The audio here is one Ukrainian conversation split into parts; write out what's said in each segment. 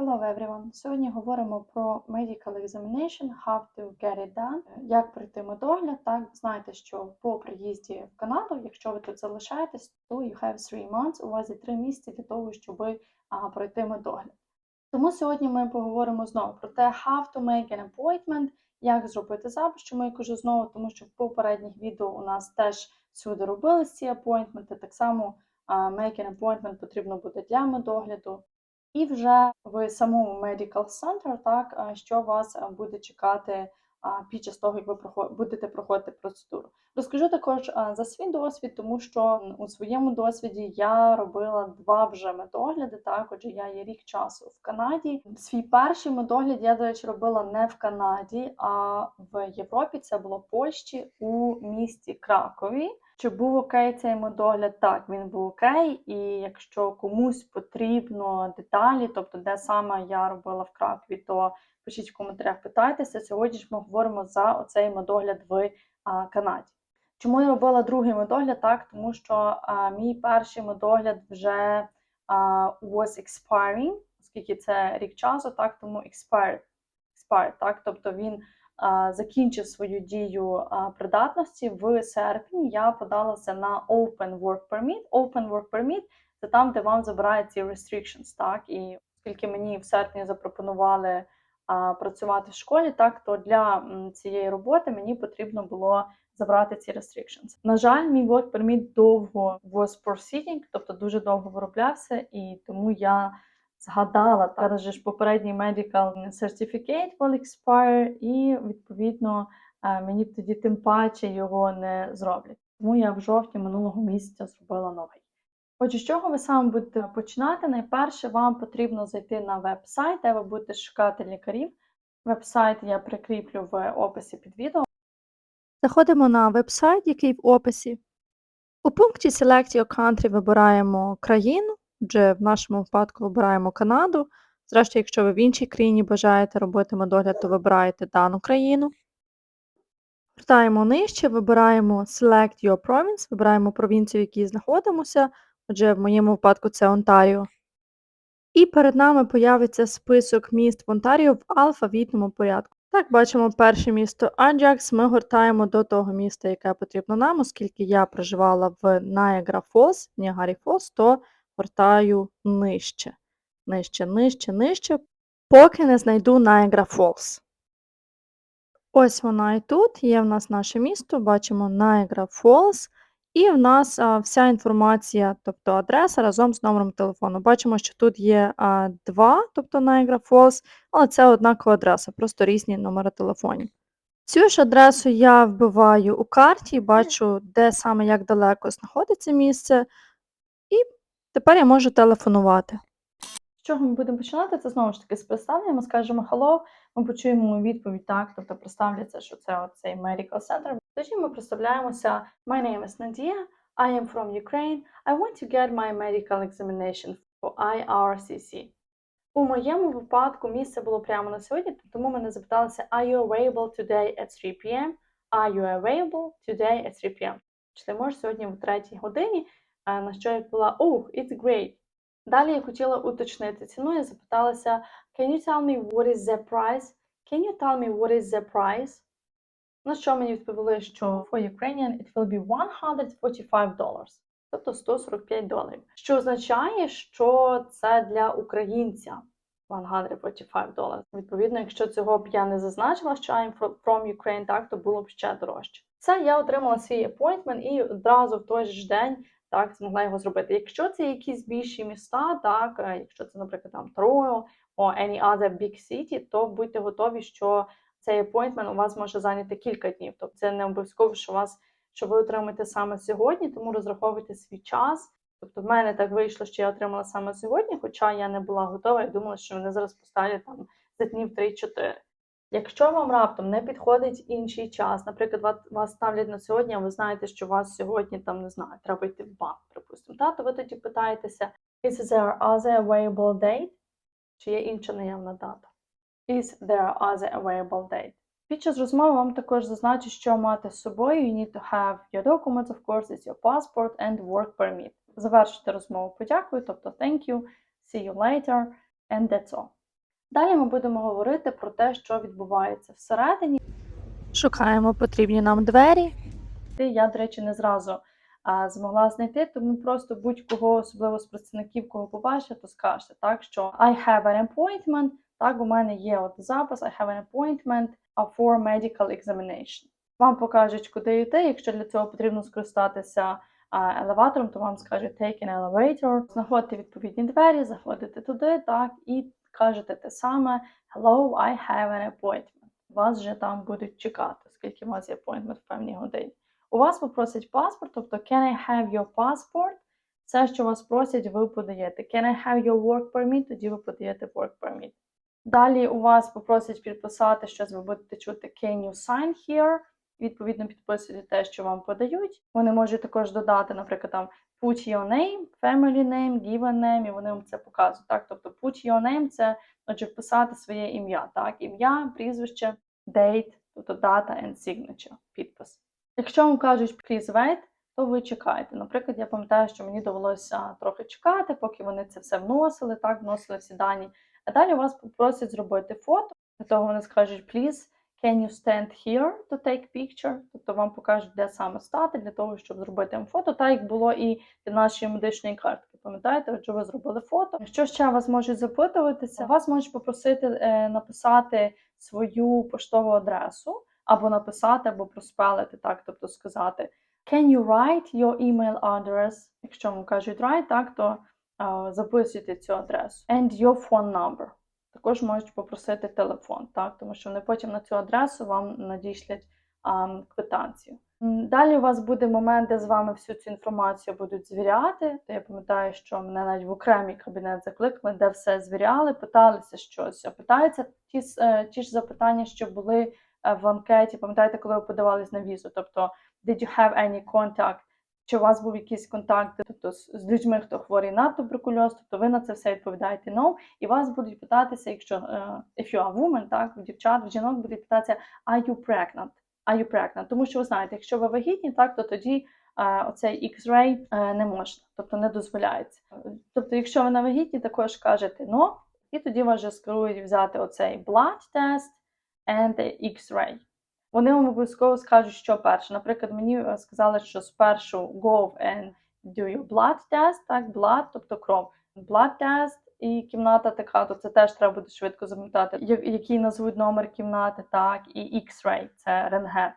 Hello everyone! Сьогодні говоримо про medical examination, how to get it done, як пройти медогляд. Так, знаєте, що по приїзді в Канаду, якщо ви тут залишаєтесь, то you have three months, у вас є три місяці для того, щоб пройти медогляд. Тому сьогодні ми поговоримо знову про те, how to make an appointment, як зробити запис, чому я кажу знову, тому що в попередніх відео у нас теж всюди робились ці апойнтменти, так само make an appointment потрібно буде для медогляду. І вже в самому Medical Center, так, що вас буде чекати під час того, як ви будете проходити процедуру. Розкажу також за свій досвід, тому що у своєму досвіді я робила два вже медогляди. Так, отже, я є рік часу в Канаді. Свій перший медогляд я, до речі, робила не в Канаді, а в Європі. Це було в Польщі у місті Кракові. Чи був окей цей медогляд? Так, він був окей. І якщо комусь потрібно деталі, тобто де саме я робила в Кракові, то пишіть в коментарях, питайтеся. Сьогодні ж ми говоримо за оцей медогляд в Канаді. Чому я робила другий медогляд? Так, тому що а, мій перший медогляд вже а, was expiring, оскільки це рік часу, так, тому expired, expired так, тобто він закінчив свою дію придатності в серпні. Я подалася на Open Work Permit. Open Work Permit – це там, де вам забирають ці restrictions, так, і оскільки мені в серпні запропонували працювати в школі, так, то для цієї роботи мені потрібно було забрати ці restrictions. На жаль, мій work permit довго was proceeding, тобто дуже довго вироблявся, і тому я згадала зараз же ж попередній medical certificate will expire, і відповідно е, мені тоді тим паче його не зроблять. Тому я в жовтні минулого місяця зробила новий. Отже, з чого ви саме будете починати? Найперше вам потрібно зайти на веб-сайт, де ви будете шукати лікарів. Веб-сайт я прикріплю в описі під відео. Заходимо на веб-сайт, який в описі. У пункті Select Your Country вибираємо країну, отже, в нашому випадку вибираємо Канаду. Зрештою, якщо ви в іншій країні бажаєте робити медогляд, то вибираєте дану країну. Вертаємо нижче, вибираємо Select Your Province, вибираємо провінцію, в якій знаходимося. Отже, в моєму випадку це Онтаріо. І перед нами появиться список міст в Онтаріо в алфавітному порядку. Так, бачимо перше місто Аджакс. Ми гортаємо до того міста, яке потрібно нам, оскільки я проживала в Niagara Falls, Ніагарі Falls, то гортаю нижче. Нижче, нижче, нижче, поки не знайду Niagara Falls. Ось вона і тут. Є в нас наше місто, бачимо Niagara Falls. І в нас а, вся інформація, тобто адреса разом з номером телефону. Бачимо, що тут є а, два, тобто Niagara Falls, але це однакова адреса, просто різні номери телефонів. Цю ж адресу я вбиваю у карті, бачу, де саме як далеко знаходиться місце, тепер я можу телефонувати. З чого ми будемо починати? Це знову ж таки з представлення. Ми скажемо hello, ми почуємо відповідь так, тобто представляться, що це оцей Medical Center. Тоді ми представляємося. My name is Nadia, I am from Ukraine. I want to get my medical examination for IRCC. У моєму випадку місце було прямо на сьогодні, тому мене запиталися Are you available today at 3 p.m.? Are you available today at 3 p.m.? Чи ти можеш сьогодні в 3 годині? А На що я відповіла Oh, it's great. Далі я хотіла уточнити ціну. Я запиталася Can you tell me what is the price? Can you tell me what is the price? На що мені відповіли, що for Ukrainian it will be 145 dollars, тобто 145 доларів. Що означає, що це для українця 145 доларів. Відповідно, якщо цього б я не зазначила, що I'm from Ukraine, так, то було б ще дорожче. Це я отримала свій appointment і одразу в той ж день так, змогла його зробити. Якщо це якісь більші міста, так, е, якщо це, наприклад, там Toronto or any other big city, то будьте готові, що цей appointment у вас може зайняти кілька днів. Тобто це не обов'язково, що вас що ви отримаєте саме сьогодні, тому розраховуйте свій час. Тобто, в мене так вийшло, що я отримала саме сьогодні, хоча я не була готова і думала, що вони зараз поставлять там за днів 3-4. Якщо вам раптом не підходить інший час, наприклад, вас, ставлять на сьогодні, а ви знаєте, що вас сьогодні там не знаю, треба йти в банк, припустимо, та, то ви тоді питаєтеся, is there other available date? Чи є інша наявна дата? Is there other available date? Під час розмови вам також зазначу, що мати з собою. You need to have your documents, of course, it's your passport and work permit. Завершити розмову подякою, тобто thank you, see you later, and that's all. Далі ми будемо говорити про те, що відбувається всередині. Шукаємо потрібні нам двері. Я, до речі, не зразу а, змогла знайти, тому просто будь-кого, особливо з представників, кого побачите, то скажете, так що I have an appointment, так, у мене є от запис, I have an appointment for medical examination. Вам покажуть, куди йти. Якщо для цього потрібно скористатися а, елеватором, то вам скажуть take an elevator, знаходите відповідні двері, заходите туди, так, і кажете те саме Hello, I have an appointment. Вас вже там будуть чекати, оскільки у вас є appointment в певній годині. У вас попросять паспорт, тобто can I have your passport? Все, що вас просять, ви подаєте. Can I have your work permit? Тоді ви подаєте work permit. Далі у вас попросять підписати щось, ви будете чути Can you sign here? Відповідно, підписуєте те, що вам подають. Вони можуть також додати, наприклад, там put your name, family name, given name, і вони вам це показують. Так? Тобто put your name це отже вписати своє ім'я. Так? Ім'я, прізвище, date, тобто дата and signature, підпис. Якщо вам кажуть please wait, то ви чекаєте. Наприклад, я пам'ятаю, що мені довелося трохи чекати, поки вони це все вносили, так, вносили всі дані. А далі вас попросять зробити фото. Для того вони скажуть please, can you stand here to take picture? Тобто вам покажуть, де саме стати, для того, щоб зробити вам фото, так як було і для нашої медичної картки. Пам'ятаєте, отже, ви зробили фото. Що ще вас можуть запитуватися? Вас можуть попросити е, написати свою поштову адресу, або написати, або проспелити, так, тобто сказати Can you write your email address? Якщо вам кажуть write, так, то е, записуйте цю адресу. And your phone number. Також можуть попросити телефон, так, тому що вони потім на цю адресу вам надішлять а, квитанцію. Далі у вас буде момент, де з вами всю цю інформацію будуть звіряти. То я пам'ятаю, що мене навіть в окремий кабінет закликали, де все звіряли, питалися щось. А питаються ті, е, ті ж запитання, що були е, в анкеті. Пам'ятаєте, коли ви подавались на візу? Тобто, did you have any contact? Чи у вас був якийсь контакт тобто, з, людьми, хто хворий на туберкульоз? Тобто ви на це все відповідаєте no, і вас будуть питатися, якщо е, if you are woman, так, в дівчат, в жінок будуть питатися are you pregnant? Are you pregnant? Тому що ви знаєте, якщо ви вагітні, так, то тоді е, оцей X-ray е, не можна, тобто не дозволяється. Тобто, якщо ви на вагітні, також кажете no, і тоді вас вже скерують взяти оцей blood test and X-ray. Вони обов'язково скажуть, що перше. Наприклад, мені е, сказали, що спершу go and do your blood test, так, blood, тобто кров. Blood test і кімната така, то це теж треба буде швидко запам'ятати, який назвуть номер кімнати, так, і X-ray, це рентген.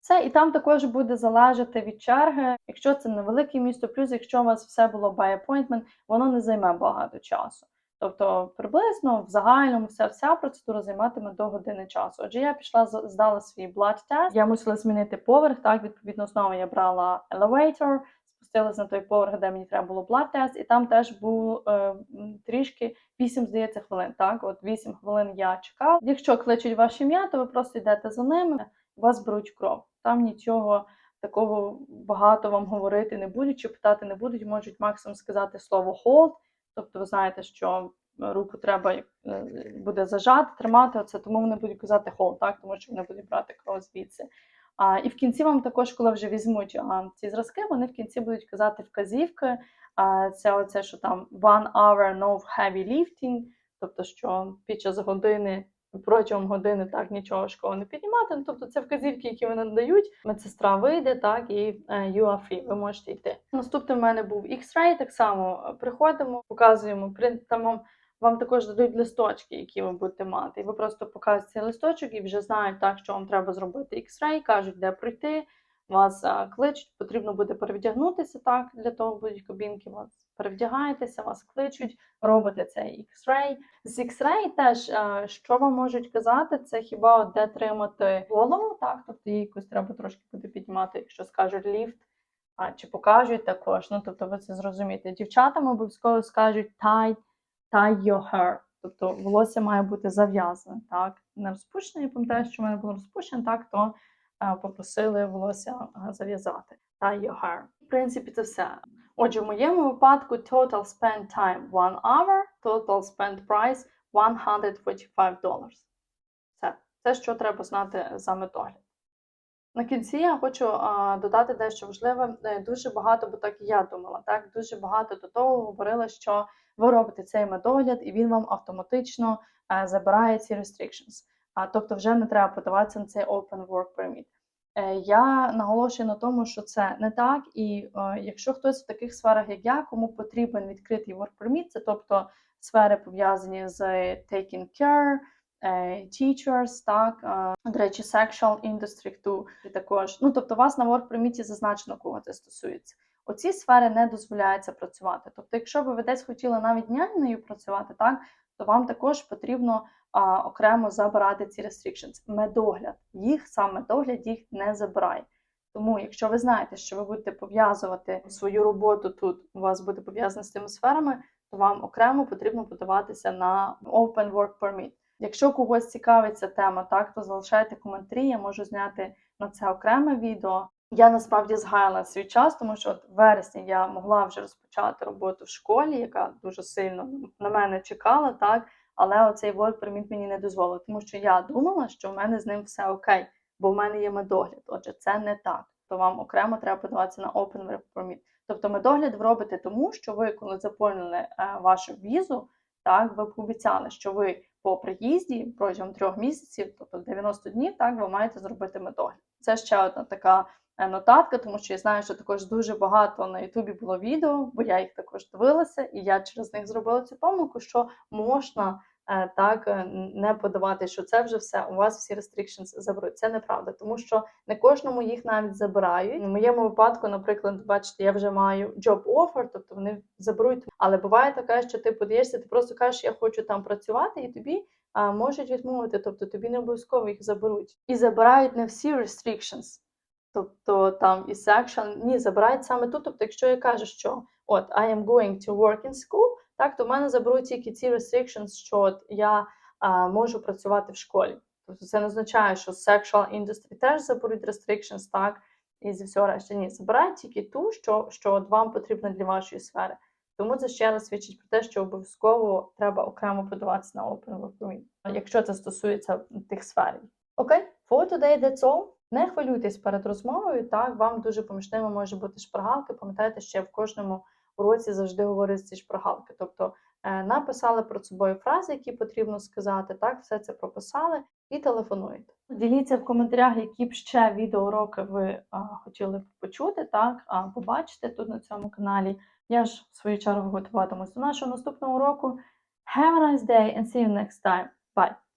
Все, і там також буде залежати від черги. Якщо це невелике місто, плюс якщо у вас все було by appointment, воно не займе багато часу. Тобто приблизно в загальному вся, вся процедура займатиме до години часу. Отже, я пішла здала свій blood test, я мусила змінити поверх. Так, відповідно, знову я брала elevator, спустилась на той поверх, де мені треба було blood test, і там теж був е, трішки 8, здається, хвилин. Так, от 8 хвилин я чекала. Якщо кличуть ваше ім'я, то ви просто йдете за ними, вас беруть кров. Там нічого такого багато вам говорити не будуть, чи питати не будуть, можуть максимум сказати слово hold. Тобто ви знаєте, що руку треба е, буде зажати, тримати оце, тому вони будуть казати hold, так, тому що вони будуть брати кров звідси. А, і в кінці вам також, коли вже візьмуть а, ці зразки, вони в кінці будуть казати вказівки. А, це оце, що там one hour no heavy lifting, тобто, що під час години, протягом години так нічого школи не піднімати. Ну, тобто це вказівки, які вони надають. Медсестра вийде, так, і е, you are free, ви можете йти. Наступний в мене був X-ray, так само е, приходимо, показуємо, прин- там вам, також дадуть листочки, які ви будете мати. І ви просто показуєте листочок і вже знають так, що вам треба зробити X-ray, кажуть, де пройти. Вас кличуть, потрібно буде перевдягнутися так, для того будуть кабінки. Вас перевдягаєтеся, вас кличуть, робите цей X-ray. З X-ray теж, що вам можуть казати, це хіба де тримати голову, так, тобто її якось треба трошки буде піднімати, якщо скажуть ліфт, а, чи покажуть також. Ну, тобто ви це зрозумієте. Дівчатам обов'язково скажуть tie, tie your hair. Тобто волосся має бути зав'язане, так, не розпущене. Я пам'ятаю, що в мене було розпущене, так, то е, попросили волосся зав'язати. Tie your hair. В принципі, це все. Отже, в моєму випадку total spend time 1 hour, total spend price 145 dollars. Все. Це що треба знати за медогляд. На кінці я хочу а, додати дещо важливе. Е, Дуже багато, бо так і я думала, так дуже багато до того говорили, що ви робите цей медогляд, і він вам автоматично е, забирає ці restrictions. А тобто, вже не треба подаватися на цей Open Work Permit. Е, Я наголошую на тому, що це не так, і е, якщо хтось в таких сферах, як я, кому потрібен відкритий work permit, це тобто сфери пов'язані з taking care, е, teachers, так, е, до речі, sexual industry too, також. Ну, тобто, вас на work permit зазначено, кого це стосується. Оці сфери не дозволяється працювати. Тобто, якщо б ви десь хотіли навіть нянею працювати, так, то вам також потрібно а, окремо забирати ці restrictions. Медогляд. Їх сам медогляд їх не забирає. Тому, якщо ви знаєте, що ви будете пов'язувати свою роботу тут, у вас буде пов'язано з тими сферами, то вам окремо потрібно подаватися на Open Work Permit. Якщо когось цікавить ця тема, так то залишайте коментарі, я можу зняти на це окреме відео. Я насправді згаяла свій час, тому що от в вересні я могла вже розпочати роботу в школі, яка дуже сильно на мене чекала, так але оцей work permit мені не дозволив, тому що я думала, що в мене з ним все окей, бо в мене є медогляд. Отже, це не так. То вам окремо треба подаватися на Open Work Permit. Тобто медогляд ви робите тому, що ви, коли заповнили е, вашу візу, так ви пообіцяли, що ви по приїзді протягом трьох місяців, тобто 90 днів, так ви маєте зробити медогляд. Це ще одна така е, нотатка, тому що я знаю, що також дуже багато на Ютубі було відео, бо я їх також дивилася, і я через них зробила цю помилку, що можна е, так е, не подавати, що це вже все у вас всі restrictions заберуть. Це неправда, тому що не кожному їх навіть забирають. В моєму випадку, наприклад, бачите, я вже маю job offer, тобто вони заберуть. Але буває таке, що ти подаєшся, ти просто кажеш, я хочу там працювати, і тобі можуть відмовити, тобто тобі не обов'язково їх заберуть. І забирають не всі restrictions. Тобто там і section, ні, забирають саме тут. Тобто, якщо я кажу, що от I am going to work in school, так, то в мене заберуть тільки ці restrictions, що от я а, можу працювати в школі. Тобто це не означає, що sexual industry теж заберуть restrictions, так, і зі всього решти. Ні, забирають тільки ту, що, що от вам потрібно для вашої сфери. Тому це ще раз свідчить про те, що обов'язково треба окремо подаватися на Open Work якщо це стосується тих сфер. Окей, for today that's all. Не хвилюйтесь перед розмовою. Так, вам дуже помічними може бути шпаргалки. Пам'ятайте, що я в кожному уроці завжди говорю ці шпаргалки. Тобто е, написали перед собою фрази, які потрібно сказати, так, все це прописали і телефонуєте. Діліться в коментарях, які б ще відеоуроки ви а, хотіли б почути, так, а, побачити тут на цьому каналі. Я ж в свою чергу готуватимусь до нашого наступного уроку. Have a nice day and see you next time. Bye!